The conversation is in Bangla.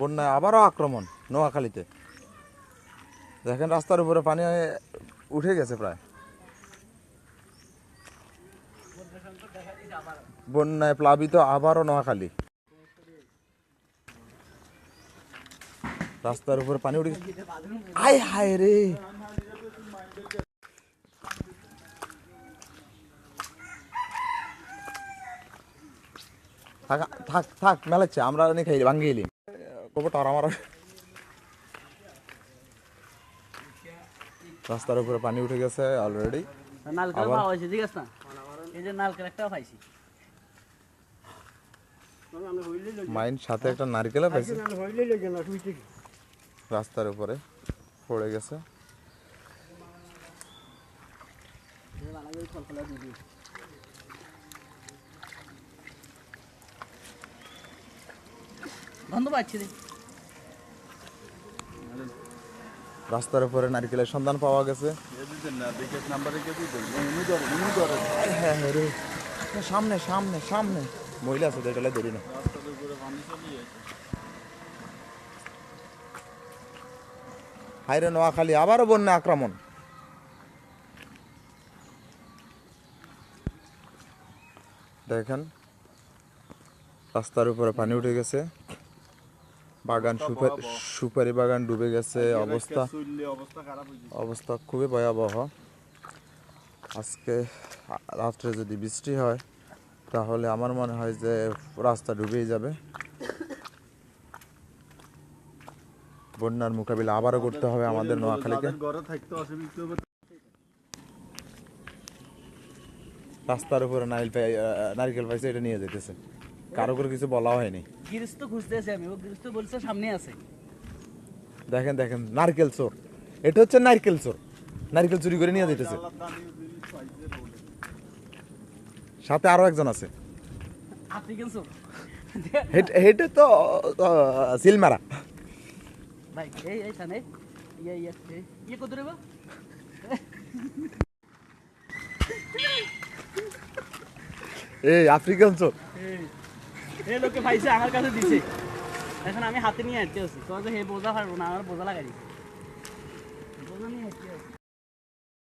বন্যায় আবারও আক্রমণ নোয়াখালীতে। দেখেন রাস্তার উপরে পানি উঠে গেছে প্রায়। বন্যায় প্লাবিত আবারও নোয়াখালী। রাস্তার উপরে পানি উঠে আয় হায় রে! থাক থাক থাক, মেলাচ্ছে, আমরা নি খাইলি ভাঙ্গি গেলি টার আমার রাস্তার উপরে পানি উঠে গেছে অলরেডি মাইন সাথে একটা নারকেলও পাইছে। রাস্তার উপরে পড়ে গেছে। গন্ধ পাচ্ছি রাস্তার উপরে নারকেলের সন্ধান পাওয়া গেছে। হ্যাঁ হ্যাঁ সামনে সামনে সামনে। মহিলা আছে এটা ধরি না। হাইরে নোয়াখালী আবারও বন্যা আক্রমণ। দেখেন রাস্তার উপরে পানি উঠে গেছে। বাগান সুপারি বাগান ডুবে গেছে অবস্থা অবস্থা খুবই ভয়াবহ। আজকে রাত্রে যদি বৃষ্টি হয় তাহলে আমার মনে হয় যে রাস্তা ডুবেই যাবে। বন্যার মোকাবিলা আবারও করতে হবে আমাদের নোয়াখালীকে। রাস্তার উপরে নাইল নারকেল পাইছে এটা নিয়ে যেতেছে কারও করে কিছু বলা হয়নি। তো খুঁজতেছি আমি ও গিরিশ বলছে সামনে আছে। দেখেন দেখেন নারকেল চোর। এটা হচ্ছে নারকেল চোর। নারকেল চুরি করে নিয়ে যেতেছে সাথে আরও একজন আছে। হেটে তো আহ, সিল মারা। ভাই এই এই সানে ইয়ে ইয়ে এই, ইয়ে কত রে বা? এই আফ্রিকান চোর। এই লোকে পাইছে আমার কাছে দিছে। এখন আমি হাতে নিয়ে হাঁটতে আছি। তো হে বোঝা পারব না আমার বোঝা লাগাই দিছে। বোঝা নিয়ে